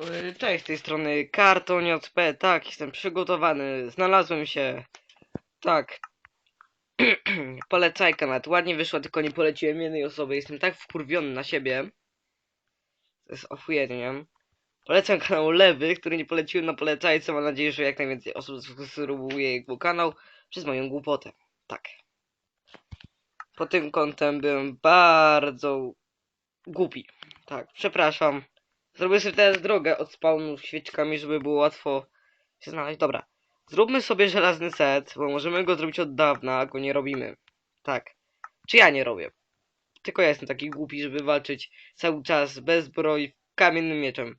Y, Cześć, z tej strony Karton tak, jestem przygotowany, znalazłem się, tak. Polecajka nawet ładnie wyszła, tylko nie poleciłem jednej osoby, jestem tak wkurwiony na siebie. To jest ofujenie. Polecam kanał Lewy, który nie poleciłem na polecajce, mam nadzieję, że jak najwięcej osób zasubskrybuje jego kanał przez moją głupotę, tak. Pod tym kątem byłem bardzo głupi, tak, przepraszam. Zrobię sobie teraz drogę od spawnu świeczkami, żeby było łatwo się znaleźć. Dobra. Zróbmy sobie żelazny set, bo możemy go zrobić od dawna, a go nie robimy. Tak. Czy ja nie robię? Tylko ja jestem taki głupi, żeby walczyć cały czas bez zbroi kamiennym mieczem.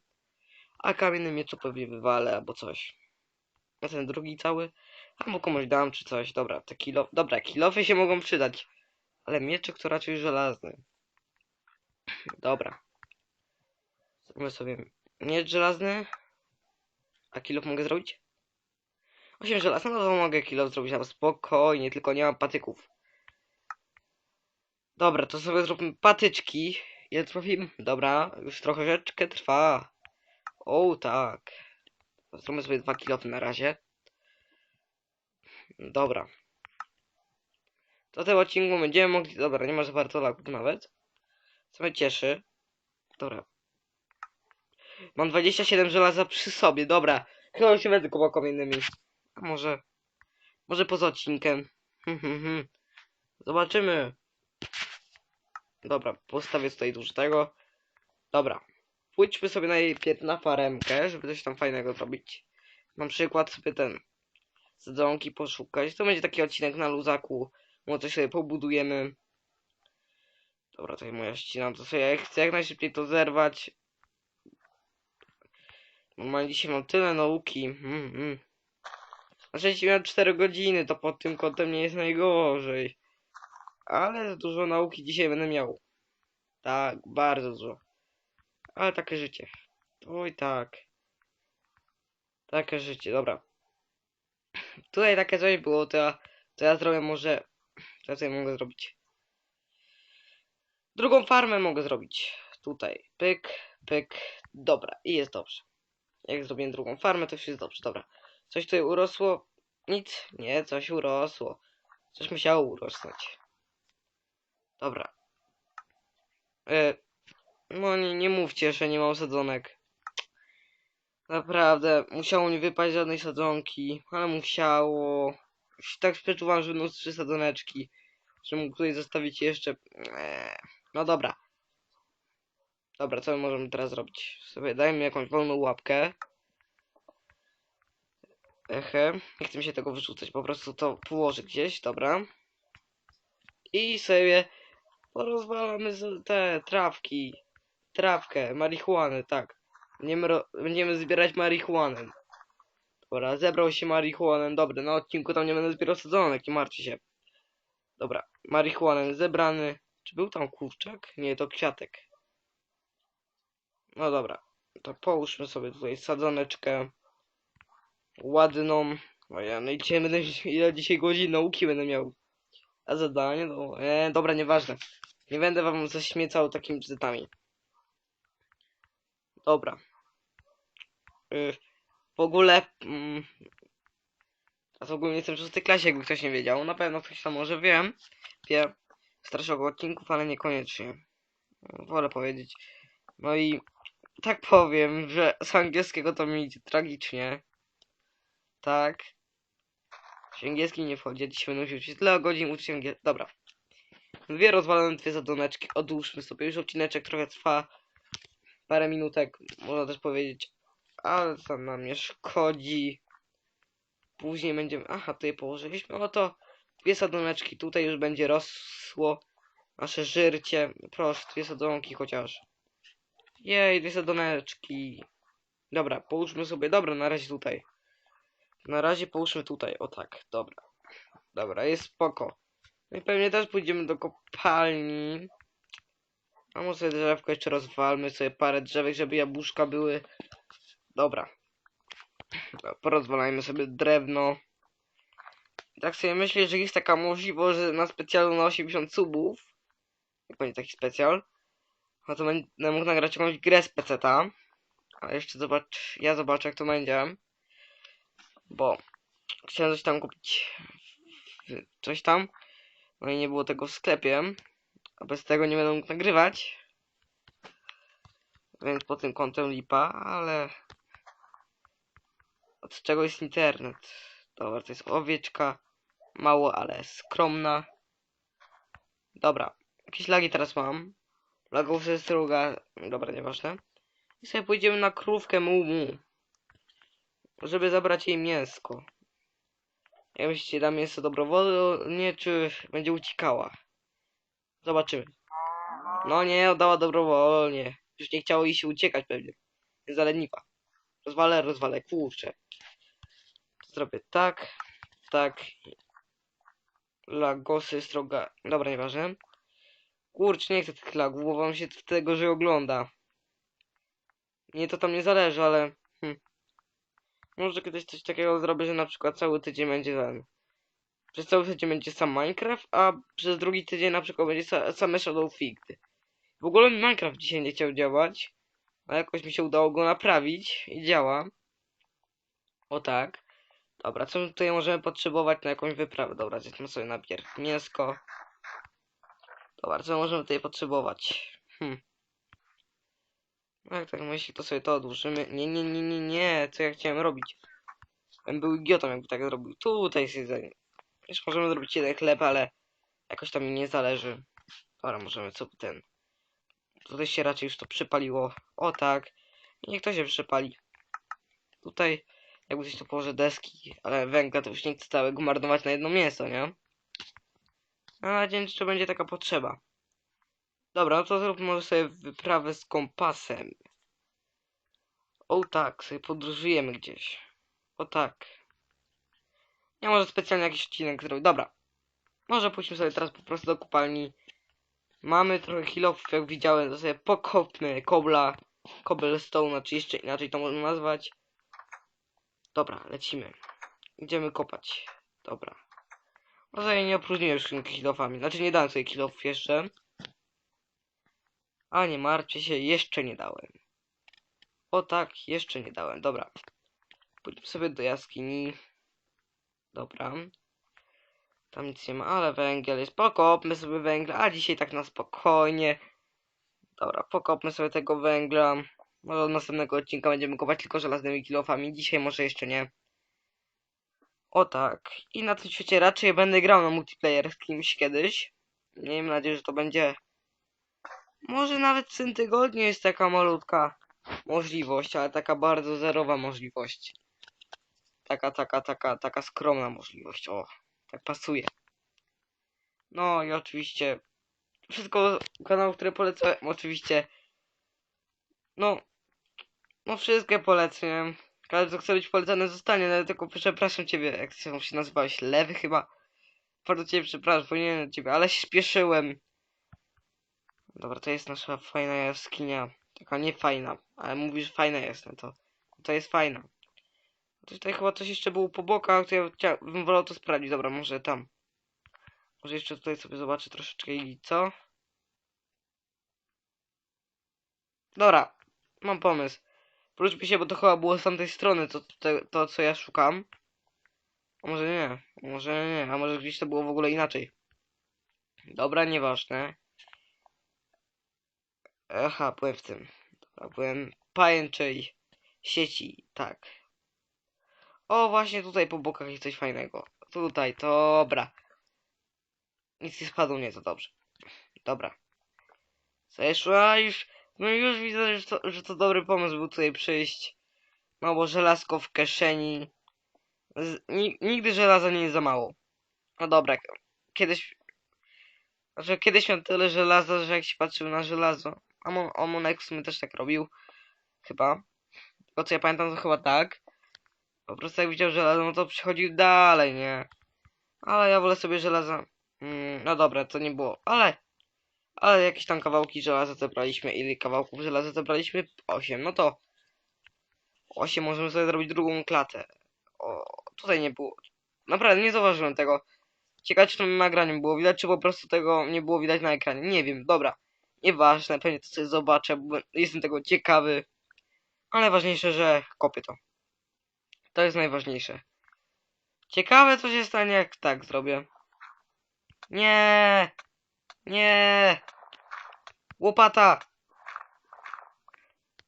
A kamiennym mieczu pewnie wywalę albo coś. A ten drugi cały? Albo komuś dam czy coś. Dobra, te kilo... Dobra, kilofy się mogą przydać. Ale mieczek to raczej żelazny. Dobra. Zróbmy sobie miecz żelazny. A kilof mogę zrobić? 8 żelazny, no to mogę kilof zrobić na spokojnie, tylko nie mam patyków. Dobra, to sobie zróbmy patyczki. Ile trafimy? Dobra, już trochę trwa. O, tak. Zróbmy sobie dwa kilofy na razie. Dobra. To tym odcinku będziemy mogli... Dobra, nie ma za bardzo lagów nawet. Co mnie cieszy. Dobra, Mam 27 żelaza przy sobie, dobra. Chyba się będę kopał kamiennymi. A może... Może poza odcinkiem. Hmm, hmm, hmm. Zobaczymy. Dobra, postawię tutaj dużo tego. Dobra. Pójdźmy sobie najpierw na faremkę, żeby coś tam fajnego zrobić. Na przykład sobie ten... Sadzonki poszukać. To będzie taki odcinek na luzaku. Może coś sobie pobudujemy. Dobra, tutaj moja ścina, to sobie chcę jak najszybciej to zerwać. Normalnie dzisiaj mam tyle nauki. Mm, mm. Znaczy, jeśli miałem 4 godziny, to pod tym kątem nie jest najgorzej. Ale dużo nauki dzisiaj będę miał. Tak, bardzo dużo. Ale takie życie. Oj tak. Takie życie, dobra. Tutaj takie coś było, to ja, to ja zrobię może... Co ja mogę zrobić? Drugą farmę mogę zrobić. Tutaj. Pyk, pyk. Dobra, i jest dobrze. Jak zrobię drugą farmę, to już jest dobrze. Dobra. Coś tutaj urosło? Nic? Nie, coś urosło. Coś musiało urosnąć. Dobra. E, no nie, nie mówcie, że nie mam sadzonek. Naprawdę, musiało nie wypaść żadnej sadzonki, ale musiało. Już tak przeczuwam, że będą trzy sadzoneczki. Że mógł tutaj zostawić jeszcze. Eee, no dobra. Dobra, co my możemy teraz zrobić? Sobie dajmy jakąś wolną łapkę. Ehe, nie chcę mi się tego wyrzucać, po prostu to położę gdzieś, dobra. I sobie porozwalamy te trawki. Trawkę, marihuanę, tak. Będziemy, będziemy zbierać marihuanę. Dobra, zebrał się marihuanę, dobra, na odcinku tam nie będę zbierał sadzonek, nie martwcie się. Dobra, marihuanę zebrany. Czy był tam kurczak? Nie, to kwiatek. No dobra, to połóżmy sobie tutaj sadzoneczkę ładną. O ja, no i dzisiaj będę, ile dzisiaj godzin nauki będę miał. A zadanie, no, e, dobra, nieważne. Nie będę wam zaśmiecał takimi bzdetami. Dobra. Y, w ogóle, mm, a w ogóle jestem w szóstej klasie, jakby ktoś nie wiedział. Na pewno ktoś tam może wiem. Wie starszego odcinków, ale niekoniecznie. Wolę powiedzieć. No i tak powiem, że z angielskiego to mi idzie tragicznie. Tak. Z angielski nie wchodzi, dzisiaj będę musiał uczyć tyle godzin uczyć. Dobra. Dwie rozwalone dwie zadoneczki. Odłóżmy sobie. Już odcineczek trochę trwa. Parę minutek, można też powiedzieć. Ale to nam nie szkodzi. Później będziemy... Aha, tutaj położyliśmy. Oto dwie sadoneczki. Tutaj już będzie rosło nasze żyrcie. Proszę, dwie sadzonki chociaż. Jej, dwie sadoneczki. Dobra, połóżmy sobie. Dobra, na razie tutaj. Na razie połóżmy tutaj. O tak, dobra. Dobra, jest spoko. No i pewnie też pójdziemy do kopalni. A może drzewko jeszcze rozwalmy sobie parę drzewek, żeby jabłuszka były. Dobra. Porozwalajmy sobie drewno. Tak sobie myślę, że jest taka możliwość, że na specjalu na 80 subów, jak będzie taki specjal, no to będę mógł nagrać jakąś grę z peceta. A jeszcze zobacz, ja zobaczę jak to będzie. Bo chciałem coś tam kupić. Coś tam. No i nie było tego w sklepie. A bez tego nie będę mógł nagrywać. Więc pod tym kątem lipa, ale... Od czego jest internet? Dobra, to jest owieczka. Mało, ale skromna. Dobra. Jakieś lagi teraz mam. Lagów jest druga. Dobra, nieważne. I sobie pójdziemy na krówkę mumu. Żeby zabrać jej mięsko. Jak myślicie, da mięso dobrowolnie, czy będzie uciekała? Zobaczymy. No nie, oddała dobrowolnie. Już nie chciało jej się uciekać pewnie. Jest zaleniwa. Rozwalę, rozwalę, kurczę. Zrobię tak, tak. Lagosy, stroga. Dobra, nieważne. Kurczę, nie chcę tych lagów, bo wam się tego, że ogląda. Nie, to tam nie zależy, ale... Hm. Może kiedyś coś takiego zrobię, że na przykład cały tydzień będzie ten... Przez cały tydzień będzie sam Minecraft, a przez drugi tydzień na przykład będzie sa same Shadow Figdy. W ogóle mi Minecraft dzisiaj nie chciał działać, a jakoś mi się udało go naprawić i działa. O tak. Dobra, co tutaj możemy potrzebować na jakąś wyprawę? Dobra, zjedzmy sobie najpierw mięsko. Dobra, co możemy tutaj potrzebować? No Jak tak myśli, to sobie to odłożymy. Nie, nie, nie, nie, nie, co ja chciałem robić? Bym był idiotą, jakby tak zrobił. Tutaj jest jedzenie. Już możemy zrobić jeden chleb, ale jakoś tam mi nie zależy. Dobra, możemy co ten. Tutaj się raczej już to przypaliło. O tak. Niech to się przypali. Tutaj jakby coś tu położę deski, ale węgla to już nie chcę całego marnować na jedno mięso, nie? A dzień czy będzie taka potrzeba. Dobra, no to zróbmy może sobie wyprawę z kompasem. O tak, sobie podróżujemy gdzieś. O tak. Ja może specjalnie jakiś odcinek zrobić. Dobra. Może pójdźmy sobie teraz po prostu do kopalni. Mamy trochę kilofów, jak widziałem, to sobie pokopmy kobla, cobblestone, czy jeszcze inaczej to można nazwać. Dobra, lecimy. Idziemy kopać. Dobra. Może ja nie opróżniłem skrzynki kilofami. Znaczy nie dałem sobie kilofów jeszcze. A nie martwcie się, jeszcze nie dałem. O tak, jeszcze nie dałem. Dobra. Pójdźmy sobie do jaskini. Dobra. Tam nic nie ma, ale węgiel jest. Pokopmy sobie węgla, a dzisiaj tak na spokojnie. Dobra, pokopmy sobie tego węgla. Może od następnego odcinka będziemy kopać tylko żelaznymi kilofami. Dzisiaj może jeszcze nie. O tak. I na tym świecie raczej będę grał na multiplayer z kimś kiedyś. Miejmy nadzieję, że to będzie. Może nawet w tym tygodniu jest taka malutka możliwość, ale taka bardzo zerowa możliwość. Taka, taka, taka, taka skromna możliwość. O, tak pasuje. No i oczywiście wszystko kanał, które polecałem, oczywiście. No, no wszystkie polecam. Każdy, kto chce być polecany, zostanie, ale tylko przepraszam ciebie, jak się nazywałeś, Lewy chyba. Bardzo ciebie przepraszam, powinienem ciebie, ale się śpieszyłem. Dobra, to jest nasza fajna jaskinia. Taka nie fajna, ale mówisz fajna jest, no to, to jest fajna. Tutaj chyba coś jeszcze było po bokach, to ja bym wolał to sprawdzić. Dobra, może tam. Może jeszcze tutaj sobie zobaczę troszeczkę i co? Dobra, mam pomysł. Wróćmy się, bo to chyba było z tamtej strony to, to, to co ja szukam. A może nie, może nie, a może gdzieś to było w ogóle inaczej. Dobra, nieważne. Aha, byłem w tym. Dobra, byłem pajęczej sieci, tak. O, właśnie tutaj po bokach jest coś fajnego. Tutaj, dobra. Nic nie spadło, nie, to dobrze. Dobra. Zeszła już. No już widzę, że to, że to dobry pomysł był tutaj przyjść. Mało żelazko w kieszeni. Z, ni, nigdy żelaza nie jest za mało. No dobra, kiedyś... Znaczy kiedyś miałem tyle żelaza, że jak się patrzył na żelazo... Amon, Amonek w sumie też tak robił. Chyba. Tylko co ja pamiętam to chyba tak. Po prostu jak widział żelazo, no to przychodził dalej, nie? Ale ja wolę sobie żelaza. Mm, no dobra, to nie było. Ale... Ale jakieś tam kawałki żelaza zebraliśmy. Ile kawałków żelaza zebraliśmy? 8. No to... 8 możemy sobie zrobić drugą klatę. O, tutaj nie było. Naprawdę nie zauważyłem tego. Ciekawe czy to na nagraniu było widać, czy po prostu tego nie było widać na ekranie. Nie wiem, dobra. Nieważne, pewnie to sobie zobaczę, bo jestem tego ciekawy. Ale ważniejsze, że kopię to. To jest najważniejsze. Ciekawe, co się stanie, jak tak zrobię. Nie! Nie! Łopata!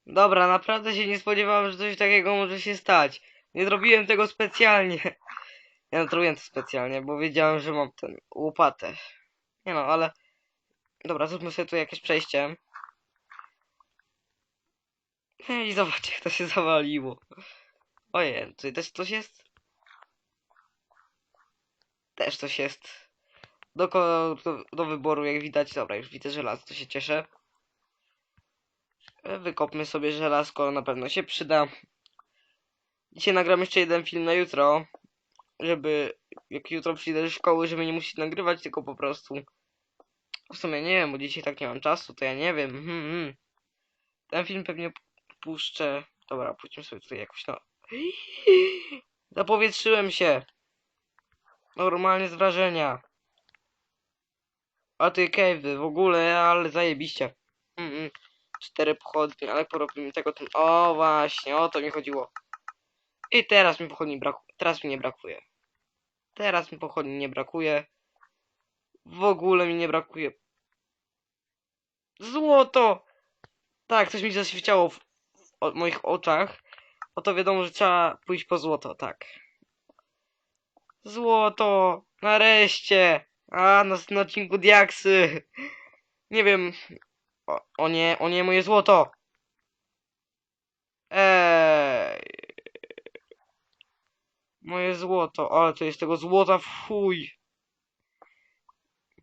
Dobra, naprawdę się nie spodziewałem, że coś takiego może się stać. Nie zrobiłem tego specjalnie. Ja no, zrobiłem to specjalnie, bo wiedziałem, że mam tę łopatę. Nie no, ale... Dobra, zróbmy sobie tu jakieś przejście. I zobacz, jak to się zawaliło. Ojej, tutaj też coś jest? Też coś jest. Do, do, do wyboru, jak widać. Dobra, już widzę żelazo, to się cieszę. E, Wykopmy sobie żelazko, na pewno się przyda. Dzisiaj nagram jeszcze jeden film na jutro. Żeby, jak jutro przyjdę do szkoły, żeby nie musieć nagrywać, tylko po prostu... W sumie nie wiem, bo dzisiaj tak nie mam czasu, to ja nie wiem. Hmm, hmm. Ten film pewnie puszczę. Dobra, puśćmy sobie tutaj jakoś no. Zapowietrzyłem się. Normalnie z wrażenia. A ty cave'y w ogóle, ale zajebiście. Mm -mm. Cztery pochodnie, ale porobimy tego. O właśnie, o to mi chodziło. I teraz mi pochodni brakuje. Teraz mi nie brakuje. Teraz mi pochodni nie brakuje. W ogóle mi nie brakuje. Złoto! Tak, coś mi zaświeciało w, w moich oczach. Oto wiadomo, że trzeba pójść po złoto, tak. Złoto! Nareszcie! A, na, na odcinku Diaksy! Nie wiem. O, o nie, o nie, moje złoto! Ej. Moje złoto, ale to jest tego złota w chuj.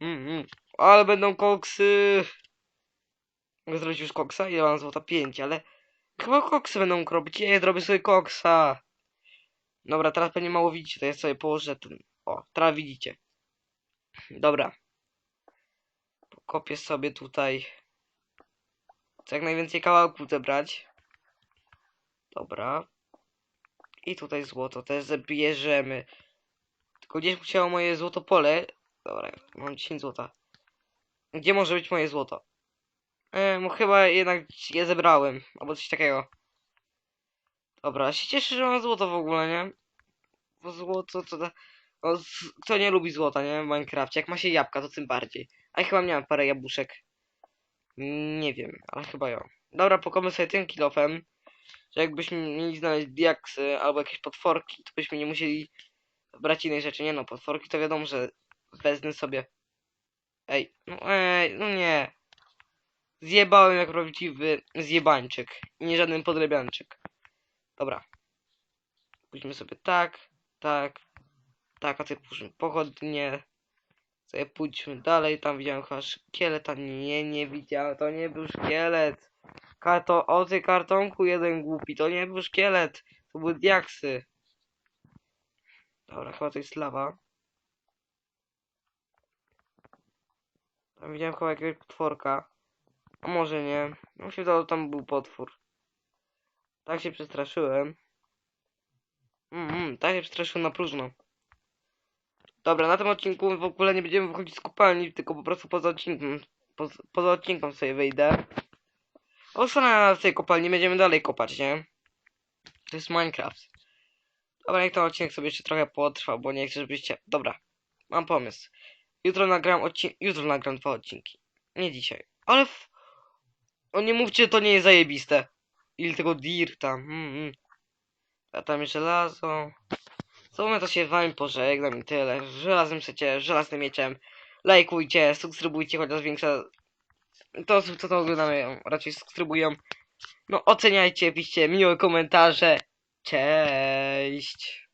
Mm, mm. Ale będą koksy. Mogę zrobić już koksa? Ile mam złota? 5, ale chyba koksy będą robić. Ja zrobię sobie koksa. Dobra, teraz pewnie mało widzicie, to ja sobie położę ten. O, teraz widzicie. Dobra. Kopię sobie tutaj. Chcę jak najwięcej kawałków zebrać. Dobra. I tutaj złoto też zabierzemy. Tylko gdzieś musiało moje złoto pole. Dobra, mam 10 złota. Gdzie może być moje złoto? E, no chyba jednak je zebrałem, albo coś takiego. Dobra, się cieszę, że mam złoto w ogóle, nie? Bo złoto to da... No, kto nie lubi złota, nie? W Minecrafcie. Jak ma się jabłka, to tym bardziej. A chyba miałem parę jabłuszek. Nie wiem, ale chyba ją. Dobra, pokopmy sobie tym kilofem. Że jakbyśmy mieli znaleźć diaksy albo jakieś potworki, to byśmy nie musieli brać innej rzeczy. Nie no, potworki to wiadomo, że wezmę sobie. Ej, no ej, no nie. Zjebałem jak prawdziwy zjebańczyk. Nie żaden podrebianczyk. Dobra. Pójdźmy sobie tak, tak, tak, a ty pójdźmy pochodnie. Sobie pójdźmy dalej, tam widziałem chyba szkieleta. Nie, nie widziałem, to nie był szkielet. Karto, o ty kartonku jeden głupi, to nie był szkielet. To były diaksy. Dobra, chyba to jest lawa. Tam widziałem chyba jakiegoś potworka. A może nie. Mi się wydawało, tam był potwór. Tak się przestraszyłem. Mm, mm, tak się przestraszyłem na próżno. Dobra, na tym odcinku w ogóle nie będziemy wychodzić z kopalni, tylko po prostu poza odcinkiem. Poza, poza odcinkiem sobie wyjdę. Ostanę w tej kopalni, będziemy dalej kopać, nie? To jest Minecraft. Dobra, niech ten odcinek sobie jeszcze trochę potrwa, bo nie chcę, żebyście... Dobra, mam pomysł. Jutro nagram odcinek... Jutro nagram dwa odcinki. Nie dzisiaj. Ale... W... O nie mówcie, to nie jest zajebiste. Ile tego dirta. Mm, mm. A tam jeszcze żelazo. My to się wam pożegnam i tyle. Żelaznym przecie, żelaznym mieczem. Lajkujcie, subskrybujcie, chociaż większa... To osób, co to oglądają, raczej subskrybują. No oceniajcie, piszcie miłe komentarze. Cześć.